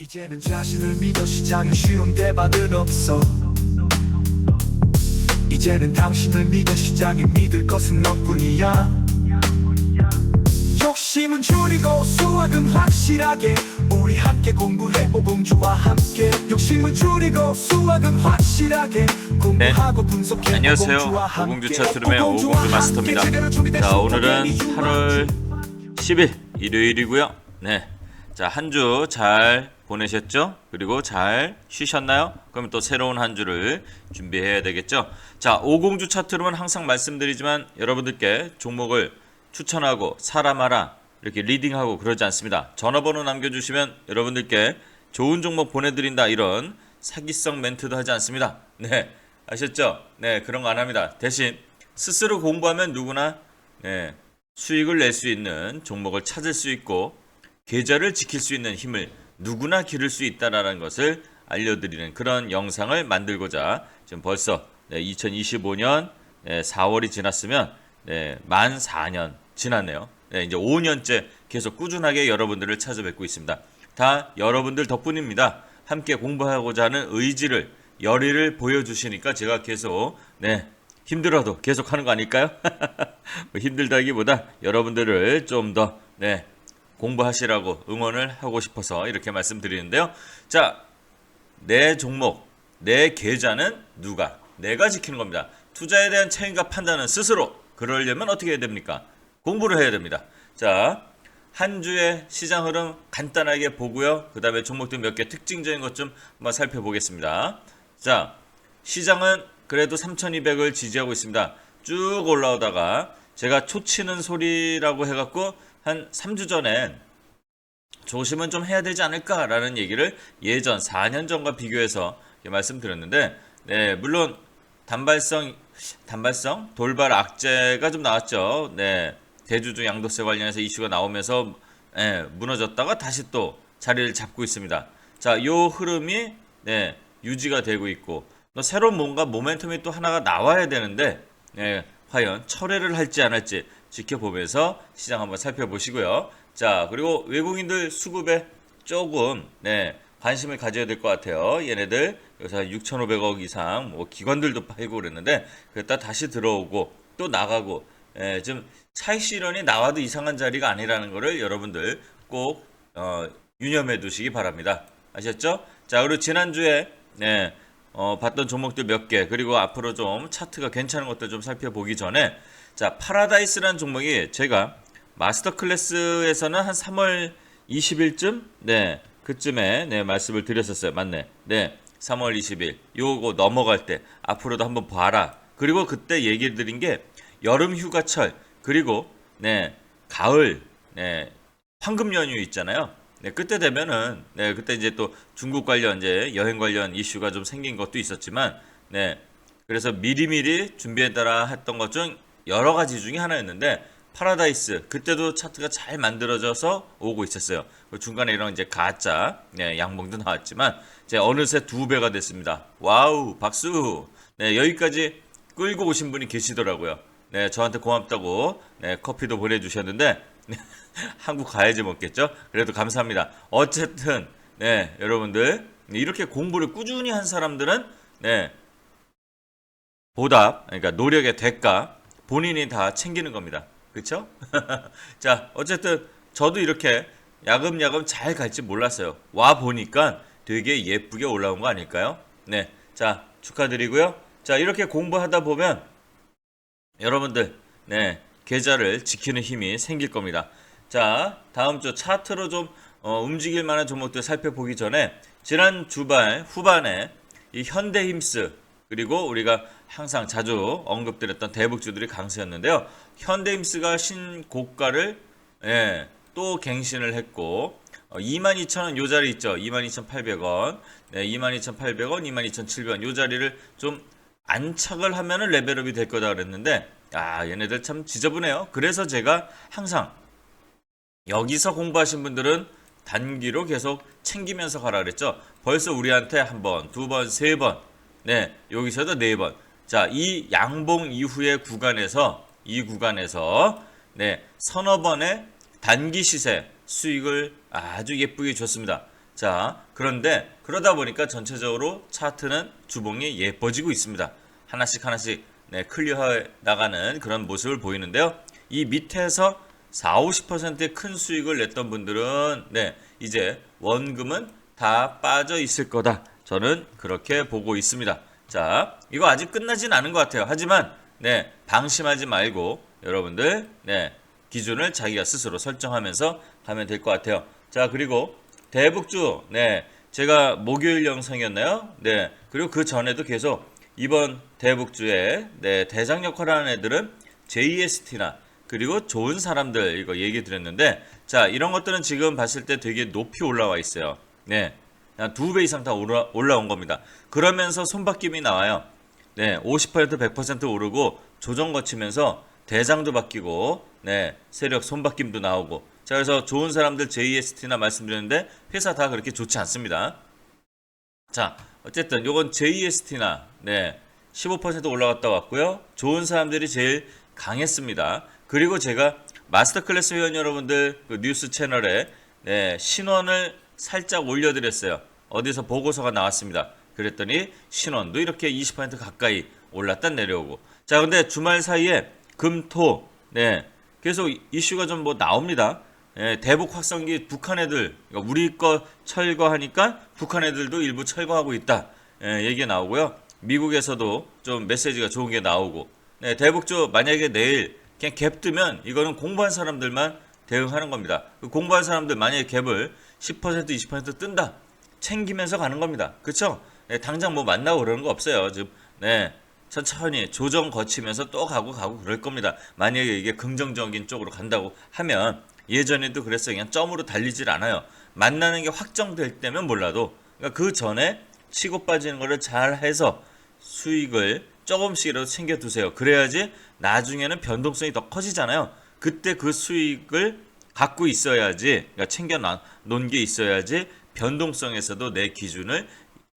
이제는 자신을 믿어 시장은 쉬운 대박은 없어 이제는 당신을 믿어 시장이 믿을 것은 너뿐이야 욕심은 줄이고 수학은 확실하게 우리 함께 공부해 오공주와 함께 욕심은 줄이고 수학은 확실하게 공부하고 분석해 네. 안녕하세요. 오공주 차트룸의 오공주 마스터입니다. 자, 오늘은 수학의 8월 10일 일요일이고요. 네. 자, 한 주 잘 보내셨죠? 그리고 잘 쉬셨나요? 그럼 또 새로운 한 주를 준비해야 되겠죠? 자, 오공주 차트룸은 항상 말씀드리지만 여러분들께 종목을 추천하고 사라 마라 이렇게 리딩하고 그러지 않습니다. 전화번호 남겨주시면 여러분들께 좋은 종목 보내드린다 이런 사기성 멘트도 하지 않습니다. 네, 아셨죠? 네, 그런 거 안 합니다. 대신 스스로 공부하면 누구나 네, 수익을 낼 수 있는 종목을 찾을 수 있고 계좌를 지킬 수 있는 힘을 누구나 기를 수 있다라는 것을 알려드리는 그런 영상을 만들고자 지금 벌써 2025년 4월이 지났으면 네, 만 4년 지났네요. 네, 이제 5년째 계속 꾸준하게 여러분들을 찾아뵙고 있습니다. 다 여러분들 덕분입니다. 함께 공부하고자 하는 의지를 열의를 보여주시니까 제가 계속 네 힘들어도 계속 하는 거 아닐까요? 뭐 힘들다기보다 여러분들을 좀 더 네, 공부하시라고 응원을 하고 싶어서 이렇게 말씀드리는데요. 자, 내 종목, 내 계좌는 누가? 내가 지키는 겁니다. 투자에 대한 책임과 판단은 스스로. 그러려면 어떻게 해야 됩니까? 공부를 해야 됩니다. 자, 한 주의 시장 흐름 간단하게 보고요. 그 다음에 종목들 몇 개 특징적인 것 좀 한번 살펴보겠습니다. 자, 시장은 그래도 3200을 지지하고 있습니다. 쭉 올라오다가 제가 초치는 소리라고 해갖고 한 3주 전에 조심은 좀 해야 되지 않을까라는 얘기를 예전 4년 전과 비교해서 말씀드렸는데 네 물론 단발성 단발성? 돌발 악재가 좀 나왔죠. 네 대주주 양도세 관련해서 이슈가 나오면서 네, 무너졌다가 다시 또 자리를 잡고 있습니다. 자 요 흐름이 네 유지가 되고 있고 또 새로운 뭔가 모멘텀이 또 하나가 나와야 되는데 네, 과연 철회를 할지 안 할지 지켜보면서 시장 한번 살펴보시고요. 자, 그리고 외국인들 수급에 조금 네, 관심을 가져야 될 것 같아요. 얘네들 여기서 한 6,500억 이상 뭐 기관들도 팔고 그랬는데 그랬다 다시 들어오고 또 나가고 예, 좀 차익 실현이 나와도 이상한 자리가 아니라는 거를 여러분들 꼭 어, 유념해 두시기 바랍니다. 아셨죠? 자, 그리고 지난주에 네, 어, 봤던 종목들 몇 개, 그리고 앞으로 좀 차트가 괜찮은 것들 좀 살펴보기 전에, 자, 파라다이스라는 종목이 제가 마스터 클래스에서는 한 3월 20일쯤, 네, 그쯤에, 네, 말씀을 드렸었어요. 맞네. 네, 3월 20일. 요거 넘어갈 때, 앞으로도 한번 봐라. 그리고 그때 얘기 드린 게, 여름 휴가철, 그리고, 네, 가을, 네, 황금 연휴 있잖아요. 네, 그때 되면은 네, 그때 이제 또 중국 관련 이제 여행 관련 이슈가 좀 생긴 것도 있었지만 네. 그래서 미리미리 준비해 따라 했던 것 중 여러 가지 중에 하나였는데 파라다이스 그때도 차트가 잘 만들어져서 오고 있었어요. 그 중간에 이런 이제 가짜 네, 양봉도 나왔지만 이제 어느새 두 배가 됐습니다. 와우 박수. 네, 여기까지 끌고 오신 분이 계시더라고요. 네, 저한테 고맙다고 네, 커피도 보내주셨는데 한국 가야지 먹겠죠? 그래도 감사합니다. 어쨌든 네 여러분들 이렇게 공부를 꾸준히 한 사람들은 네 보답 그러니까 노력의 대가 본인이 다 챙기는 겁니다. 그렇죠? 자 어쨌든 저도 이렇게 야금야금 잘 갈지 몰랐어요. 와 보니까 되게 예쁘게 올라온 거 아닐까요? 네, 자 축하드리고요. 자 이렇게 공부하다 보면 여러분들 네 계좌를 지키는 힘이 생길 겁니다. 자, 다음 주 차트로 좀 어, 움직일 만한 종목들 살펴보기 전에 지난 주말 후반에 이 현대힘스 그리고 우리가 항상 자주 언급드렸던 대북주들이 강세였는데요. 현대힘스가 신고가를 예, 또 갱신을 했고 어, 22,000원 요 자리 있죠. 22,800원. 네, 22,800원, 22,700원 요 자리를 좀 안착을 하면은 레벨업이 될 거다 그랬는데 아, 얘네들 참 지저분해요. 그래서 제가 항상 여기서 공부하신 분들은 단기로 계속 챙기면서 가라 그랬죠. 벌써 우리한테 한 번, 두 번, 세 번, 네, 여기서도 네 번. 자, 이 양봉 이후의 구간에서, 이 구간에서, 네, 서너 번의 단기 시세 수익을 아주 예쁘게 줬습니다. 자, 그런데 그러다 보니까 전체적으로 차트는 주봉이 예뻐지고 있습니다. 하나씩 하나씩 네, 클리어해 나가는 그런 모습을 보이는데요. 이 밑에서 4, 50%의 큰 수익을 냈던 분들은 네, 이제 원금은 다 빠져 있을 거다. 저는 그렇게 보고 있습니다. 자, 이거 아직 끝나진 않은 것 같아요. 하지만 네, 방심하지 말고 여러분들 네, 기준을 자기가 스스로 설정하면서 가면 될 것 같아요. 자, 그리고 대북주 네, 제가 목요일 영상이었나요? 네, 그리고 그 전에도 계속 이번 대북주에 네, 대장 역할을 하는 애들은 JST나 그리고 좋은 사람들 이거 얘기 드렸는데 자 이런 것들은 지금 봤을 때 되게 높이 올라와 있어요. 네, 두 배 이상 다 올라, 올라온 겁니다. 그러면서 손바뀜이 나와요. 네, 50% 100% 오르고 조정 거치면서 대장도 바뀌고 네, 세력 손바뀜도 나오고 자 그래서 좋은 사람들 JST나 말씀드렸는데 회사 다 그렇게 좋지 않습니다. 자, 어쨌든 요건 JST나 네. 15% 올라갔다 왔고요. 좋은 사람들이 제일 강했습니다. 그리고 제가 마스터 클래스 회원 여러분들 그 뉴스 채널에 네, 신원을 살짝 올려드렸어요. 어디서 보고서가 나왔습니다. 그랬더니 신원도 이렇게 20% 가까이 올랐다 내려오고. 자, 근데 주말 사이에 금토 네 계속 이슈가 좀 뭐 나옵니다. 예, 대북 확성기 북한 애들 그러니까 우리 거 철거하니까 북한 애들도 일부 철거하고 있다 예, 얘기가 나오고요. 미국에서도 좀 메시지가 좋은 게 나오고 네, 대북조 만약에 내일 그냥 갭 뜨면 이거는 공부한 사람들만 대응하는 겁니다. 그 공부한 사람들 만약에 갭을 10% 20% 뜬다 챙기면서 가는 겁니다. 그렇죠? 네, 당장 뭐 만나고 그러는 거 없어요. 지금 네. 천천히 조정 거치면서 또 가고 가고 그럴 겁니다. 만약에 이게 긍정적인 쪽으로 간다고 하면 예전에도 그랬어요. 그냥 점으로 달리질 않아요. 만나는 게 확정될 때면 몰라도 그러니까 그 전에 치고 빠지는 거를 잘 해서 수익을 조금씩이라도 챙겨 두세요. 그래야지 나중에는 변동성이 더 커지잖아요. 그때 그 수익을 갖고 있어야지, 그러니까 챙겨 놔- 놓은 게 있어야지 변동성에서도 내 기준을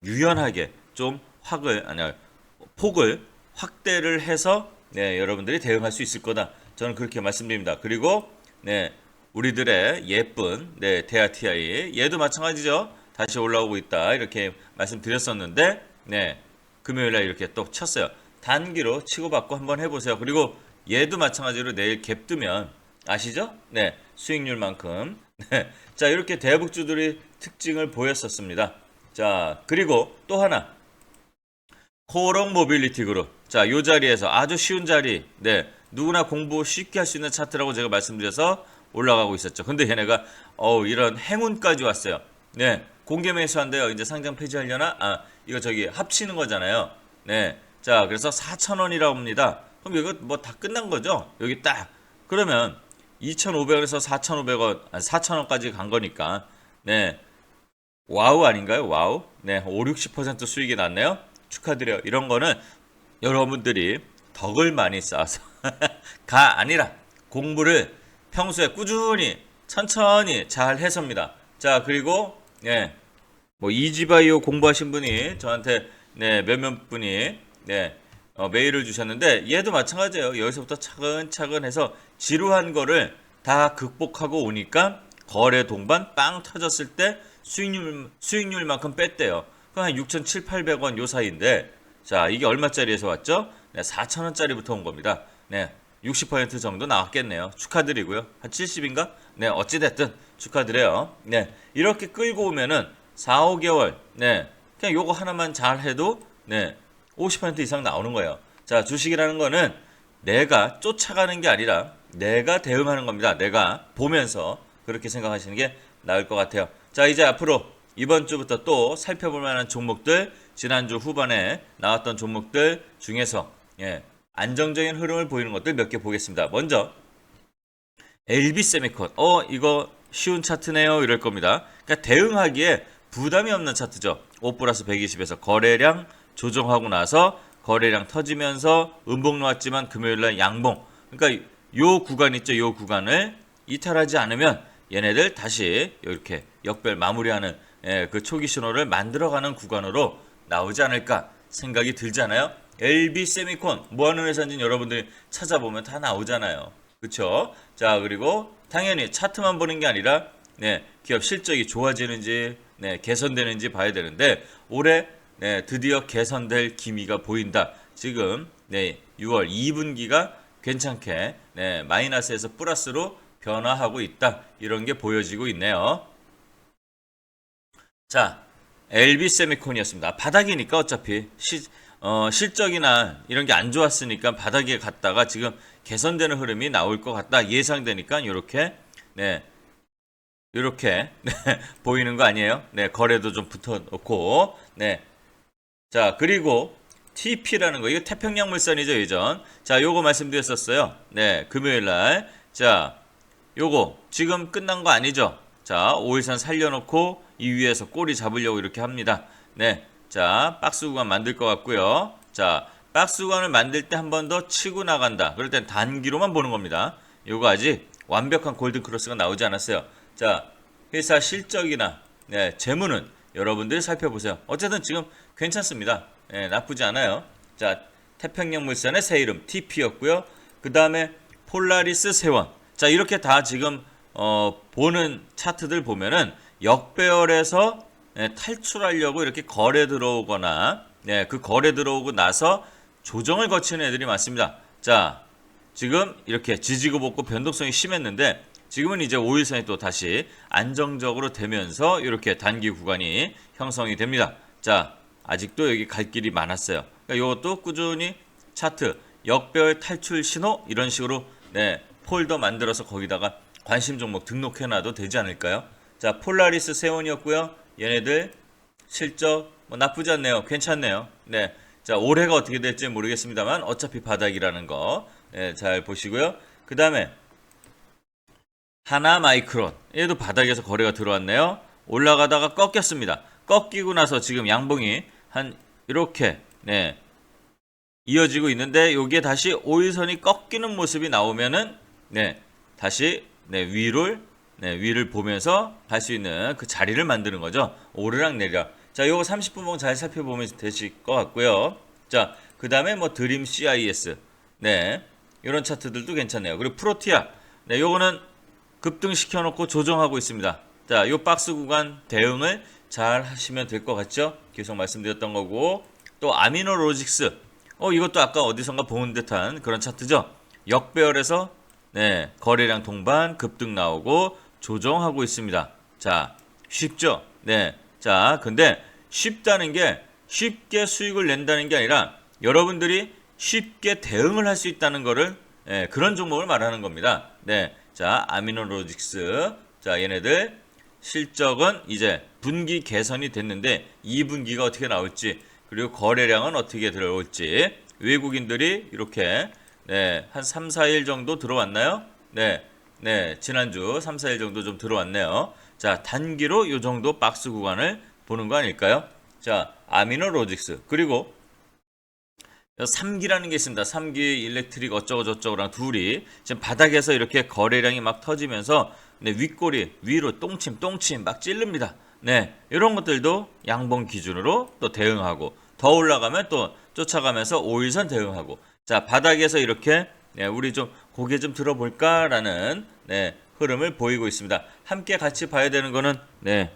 유연하게 좀 확을 아니 폭을 확대를 해서 네, 여러분들이 대응할 수 있을 거다. 저는 그렇게 말씀드립니다. 그리고 네, 우리들의 예쁜 네, 대하 TI 얘도 마찬가지죠. 다시 올라오고 있다. 이렇게 말씀드렸었는데 네. 금요일 날 이렇게 또 쳤어요. 단기로 치고받고 한번 해 보세요. 그리고 얘도 마찬가지로 내일 갭 뜨면 아시죠? 네. 수익률만큼. 네. 자, 이렇게 대북주들이 특징을 보였었습니다. 자, 그리고 또 하나. 코롱 모빌리티 그룹. 자, 요 자리에서 아주 쉬운 자리. 네. 누구나 공부 쉽게 할 수 있는 차트라고 제가 말씀드려서 올라가고 있었죠. 근데 얘네가 어 이런 행운까지 왔어요. 네. 공개 매수한대요. 이제 상장 폐지하려나? 아, 이거 저기 합치는 거잖아요. 네. 자, 그래서 4,000원이라고 합니다. 그럼 이거 뭐 다 끝난 거죠? 여기 딱. 그러면 2,500원에서 4,500원, 아, 4,000원까지 간 거니까. 네. 와우 아닌가요? 와우? 네. 5, 60% 수익이 났네요. 축하드려요. 이런 거는 여러분들이 덕을 많이 쌓아서 가 아니라 공부를 평소에 꾸준히 천천히 잘 해서입니다. 자, 그리고 예. 뭐 이지바이오 공부하신 분이 저한테 네, 몇몇 분이 네. 어, 메일을 주셨는데 얘도 마찬가지예요. 여기서부터 차근차근 해서 지루한 거를 다 극복하고 오니까 거래 동반 빵 터졌을 때 수익률 수익률만큼 뺐대요. 그한 6,700, 800원 요 사이인데 자, 이게 얼마짜리에서 왔죠? 네, 4,000원짜리부터 온 겁니다. 네. 60% 정도 나왔겠네요. 축하드리고요. 한 70인가? 네, 어찌됐든 축하드려요. 네. 이렇게 끌고 오면은 4, 5개월, 네. 그냥 요거 하나만 잘 해도, 네. 50% 이상 나오는 거예요. 자, 주식이라는 거는 내가 쫓아가는 게 아니라 내가 대응하는 겁니다. 내가 보면서 그렇게 생각하시는 게 나을 것 같아요. 자, 이제 앞으로 이번 주부터 또 살펴볼 만한 종목들, 지난주 후반에 나왔던 종목들 중에서, 예, 안정적인 흐름을 보이는 것들 몇 개 보겠습니다. 먼저 LB 세미콘. 어, 이거 쉬운 차트네요. 이럴 겁니다. 그러니까 대응하기에 부담이 없는 차트죠. 5 플러스 120에서 거래량 조정하고 나서 거래량 터지면서 음봉 나왔지만 금요일 날 양봉. 그러니까 요 구간 있죠. 요 구간을 이탈하지 않으면 얘네들 다시 이렇게 역별 마무리하는 예, 그 초기 신호를 만들어가는 구간으로 나오지 않을까 생각이 들잖아요. LB 세미콘 뭐 하는 회사인지 여러분들이 찾아보면 다 나오잖아요. 그렇죠? 자, 그리고 당연히 차트만 보는 게 아니라 네, 기업 실적이 좋아지는지 네, 개선되는지 봐야 되는데 올해 네, 드디어 개선될 기미가 보인다. 지금 네, 6월 2분기가 괜찮게 네, 마이너스에서 플러스로 변화하고 있다. 이런 게 보여지고 있네요. 자, LB 세미콘이었습니다. 바닥이니까 어차피 시, 어, 실적이나 이런 게 안 좋았으니까 바닥에 갔다가 지금 개선되는 흐름이 나올 것 같다 예상되니까 이렇게 네 이렇게 네, 보이는 거 아니에요? 네 거래도 좀 붙어놓고 네자 그리고 TP라는 거 이거 태평양 물산이죠 예전 자 요거 말씀드렸었어요 네 금요일 날자 요거 지금 끝난 거 아니죠? 자, 5일선 살려놓고 이 위에서 꼬리 잡으려고 이렇게 합니다. 네. 자, 박스 구간 만들 것 같고요. 자, 박스 구간을 만들 때 한 번 더 치고 나간다. 그럴 땐 단기로만 보는 겁니다. 요거 아직 완벽한 골든 크로스가 나오지 않았어요. 자, 회사 실적이나 네, 재무는 여러분들이 살펴보세요. 어쨌든 지금 괜찮습니다. 네, 나쁘지 않아요. 자, 태평양 물산의 새 이름 TP였고요. 그 다음에 폴라리스 세원. 자, 이렇게 다 지금 어, 보는 차트들 보면은 역배열에서 네, 탈출하려고 이렇게 거래 들어오거나 네, 그 거래 들어오고 나서 조정을 거치는 애들이 많습니다. 자, 지금 이렇게 지지고 볶고 변동성이 심했는데 지금은 이제 5일선이 또 다시 안정적으로 되면서 이렇게 단기 구간이 형성이 됩니다. 자, 아직도 여기 갈 길이 많았어요. 그러니까 이것도 꾸준히 차트 역배열 탈출 신호 이런 식으로 네, 폴더 만들어서 거기다가 관심 종목 등록해놔도 되지 않을까요? 자, 폴라리스 세원이었고요. 얘네들 실적 뭐 나쁘지 않네요. 괜찮네요. 네. 자, 올해가 어떻게 될지 모르겠습니다만 어차피 바닥이라는 거. 네, 잘 보시고요. 그 다음에 하나 마이크론. 얘도 바닥에서 거래가 들어왔네요. 올라가다가 꺾였습니다. 꺾이고 나서 지금 양봉이 한 이렇게 네. 이어지고 있는데 여기에 다시 5일선이 꺾이는 모습이 나오면은 네. 다시 네, 위를 네, 위를 보면서 갈 수 있는 그 자리를 만드는 거죠. 오르락 내리락. 자, 요거 30분 봉잘 살펴보면 되실 것 같고요. 자, 그 다음에 뭐 드림 CIS. 네. 이런 차트들도 괜찮네요. 그리고 프로티아. 네, 요거는 급등시켜 놓고 조정하고 있습니다. 자, 요 박스 구간 대응을 잘 하시면 될 것 같죠? 계속 말씀드렸던 거고. 또 아미노 로직스. 어, 이것도 아까 어디선가 본 듯한 그런 차트죠? 역배열에서 네, 거래량 동반 급등 나오고 조정하고 있습니다. 자, 쉽죠? 네. 자, 근데 쉽다는 게 쉽게 수익을 낸다는 게 아니라 여러분들이 쉽게 대응을 할 수 있다는 거를 예, 그런 종목을 말하는 겁니다. 네. 자, 아미노로직스. 자, 얘네들 실적은 이제 분기 개선이 됐는데 2분기가 어떻게 나올지 그리고 거래량은 어떻게 들어올지 외국인들이 이렇게 네, 한 3, 4일 정도 들어왔나요? 네. 네, 지난주 3, 4일 정도 좀 들어왔네요. 자, 단기로 이 정도 박스 구간을 보는 거 아닐까요? 자, 아미노 로직스. 그리고 3기라는 게 있습니다. 3기 일렉트릭 어쩌고 저쩌고랑 둘이 지금 바닥에서 이렇게 거래량이 막 터지면서 네, 윗꼬리 위로 똥침 똥침 막 찌릅니다. 네, 이런 것들도 양봉 기준으로 또 대응하고 더 올라가면 또 쫓아가면서 5일선 대응하고 자 바닥에서 이렇게 네, 우리 좀 고개 좀 들어볼까라는 네, 흐름을 보이고 있습니다. 함께 같이 봐야 되는 거는 네,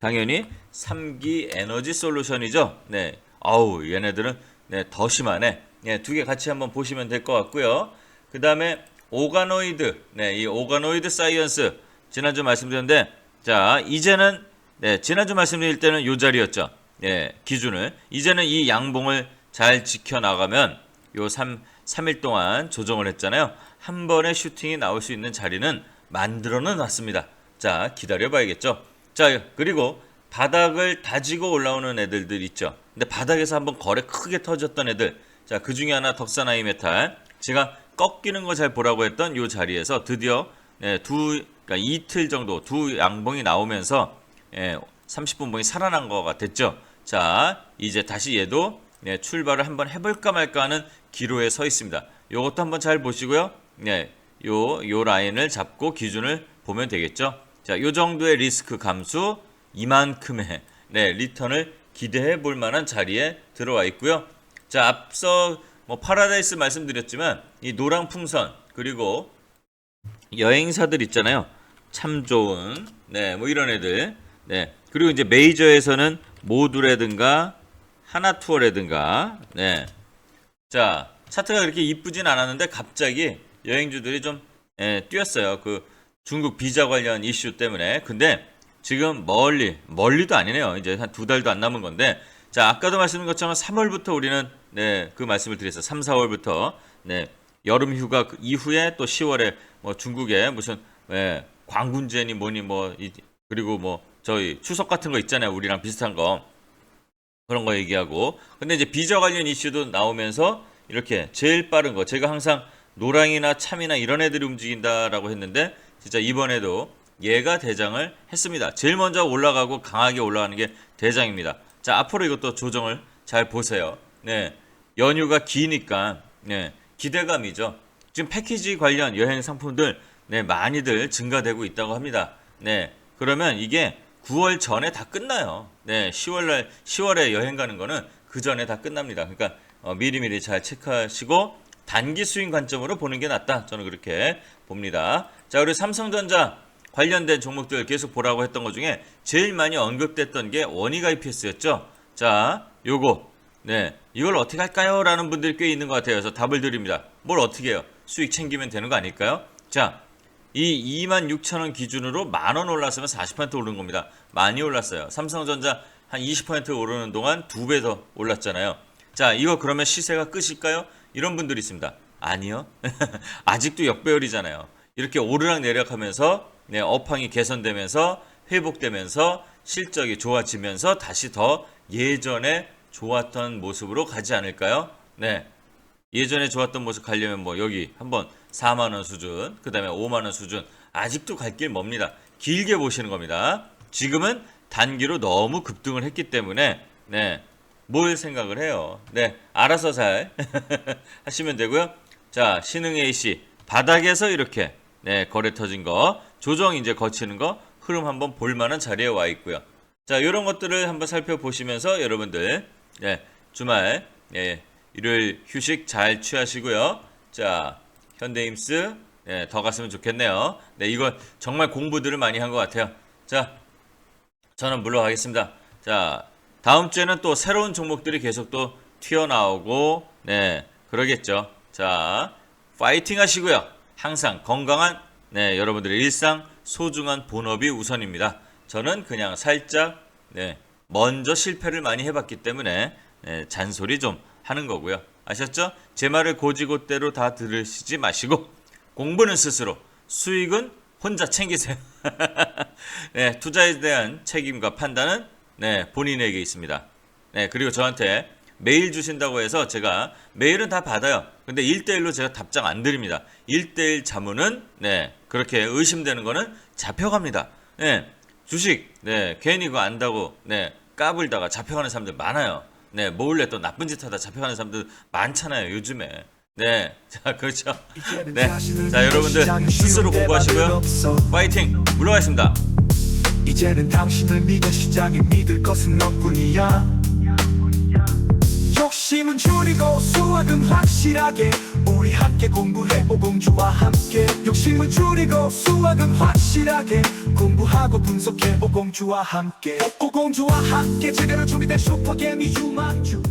당연히 3기 에너지 솔루션이죠. 네, 아우 얘네들은 네, 더 심하네. 네, 두 개 같이 한번 보시면 될 것 같고요. 그 다음에 오가노이드, 네, 이 오가노이드 사이언스 지난주 말씀드렸는데 자 이제는 네, 지난주 말씀드릴 때는 요 자리였죠. 네, 기준을 이제는 이 양봉을 잘 지켜 나가면 요 3, 3일 동안 조정을 했잖아요. 한 번에 슈팅이 나올 수 있는 자리는 만들어는 놨습니다. 자, 기다려 봐야겠죠. 자, 그리고 바닥을 다지고 올라오는 애들들 있죠. 근데 바닥에서 한번 거래 크게 터졌던 애들. 자, 그 중에 하나 덕산아이 메탈. 제가 꺾이는 거 잘 보라고 했던 요 자리에서 드디어 네, 두 그러니까 이틀 정도 두 양봉이 나오면서 예, 30분 봉이 살아난 거가 됐죠. 자, 이제 다시 얘도 네, 출발을 한번 해볼까 말까 하는 기로에 서 있습니다. 요것도 한번 잘 보시고요. 네, 요, 요 라인을 잡고 기준을 보면 되겠죠. 자, 요 정도의 리스크 감수, 이만큼의 네, 리턴을 기대해 볼 만한 자리에 들어와 있고요. 자, 앞서 뭐 파라다이스 말씀드렸지만 이 노랑 풍선 그리고 여행사들 있잖아요. 참 좋은 네, 뭐 이런 애들. 네. 그리고 이제 메이저에서는 모두라든가 하나 투어라든가 네. 자, 차트가 그렇게 이쁘진 않았는데 갑자기 여행주들이 좀 예, 뛰었어요. 그 중국 비자 관련 이슈 때문에. 근데 지금 멀리 멀리도 아니네요. 이제 한 두 달도 안 남은 건데. 자, 아까도 말씀드린 것처럼 3월부터 우리는 네, 그 말씀을 드렸어요. 3, 4월부터 네. 여름 휴가 그 이후에 또 10월에 뭐 중국에 무슨 예, 광군제니 뭐니 뭐 이- 그리고 뭐 저희 추석 같은 거 있잖아요. 우리랑 비슷한 거. 그런 거 얘기하고 근데 이제 비자 관련 이슈도 나오면서 이렇게 제일 빠른 거 제가 항상 노랑이나 참이나 이런 애들이 움직인다라고 했는데 진짜 이번에도 얘가 대장을 했습니다. 제일 먼저 올라가고 강하게 올라가는 게 대장입니다. 자 앞으로 이것도 조정을 잘 보세요. 네 연휴가 기니까 네 기대감이죠. 지금 패키지 관련 여행 상품들 네 많이들 증가되고 있다고 합니다. 네 그러면 이게 9월 전에 다 끝나요. 네, 10월 날 10월에 여행 가는 거는 그 전에 다 끝납니다. 그러니까 어, 미리미리 잘 체크하시고 단기 수익 관점으로 보는 게 낫다. 저는 그렇게 봅니다. 자, 우리 삼성전자 관련된 종목들 계속 보라고 했던 것 중에 제일 많이 언급됐던 게 원익 IPS였죠. 자, 요거 네, 이걸 어떻게 할까요? 라는 분들이 꽤 있는 것 같아요. 그래서 답을 드립니다. 뭘 어떻게 해요? 수익 챙기면 되는 거 아닐까요? 자, 이 26,000원 기준으로 만 원 올랐으면 40% 오른 겁니다. 많이 올랐어요. 삼성전자 한 20% 오르는 동안 두 배 더 올랐잖아요. 자, 이거 그러면 시세가 끝일까요? 이런 분들이 있습니다. 아니요. 아직도 역배열이잖아요. 이렇게 오르락 내리락하면서 네, 업황이 개선되면서 회복되면서 실적이 좋아지면서 다시 더 예전에 좋았던 모습으로 가지 않을까요? 네. 예전에 좋았던 모습 가려면 뭐 여기 한번 4만 원 수준, 그 다음에 5만 원 수준 아직도 갈 길 멉니다. 길게 보시는 겁니다. 지금은 단기로 너무 급등을 했기 때문에 네. 뭘 생각을 해요. 네. 알아서 잘 하시면 되고요. 자, 신흥 AC 바닥에서 이렇게 네, 거래 터진 거, 조정 이제 거치는 거 흐름 한번 볼 만한 자리에 와 있고요. 자, 이런 것들을 한번 살펴보시면서 여러분들 네, 주말 예, 일요일 휴식 잘 취하시고요. 자, 현대임스 예, 더 갔으면 좋겠네요. 네, 이거 정말 공부들을 많이 한 것 같아요. 자, 저는 물러가겠습니다. 자, 다음 주에는 또 새로운 종목들이 계속 또 튀어나오고, 네, 그러겠죠. 자, 파이팅 하시고요. 항상 건강한, 네, 여러분들의 일상, 소중한 본업이 우선입니다. 저는 그냥 살짝, 네, 먼저 실패를 많이 해봤기 때문에, 네, 잔소리 좀 하는 거고요. 아셨죠? 제 말을 고지고대로 다 들으시지 마시고, 공부는 스스로, 수익은 혼자 챙기세요. 네, 투자에 대한 책임과 판단은 네, 본인에게 있습니다. 네, 그리고 저한테 메일 주신다고 해서 제가 메일은 다 받아요. 근데 1대1로 제가 답장 안 드립니다. 1대1 자문은 네, 그렇게 의심되는 거는 잡혀갑니다. 네, 주식 네, 괜히 그거 안다고 네, 까불다가 잡혀가는 사람들 많아요. 네, 몰래 또 나쁜 짓 하다 잡혀가는 사람들 많잖아요, 요즘에. 네, 자, 그렇죠. 네, 자, 여러분들 스스로 공부하시고요. 파이팅! 물러가겠습니다. 이제는 당신을 믿은 시장이 믿을 것은 너뿐이야 욕심은 줄이고 수학은 확실하게. 우리 함께 공부해 오공주와 함께. 욕심은 줄이고 수학은 확실하게. 공부하고 분석해 오공주와 함께. 오공주와 함께 제대로 준비된 슈퍼개미 유망주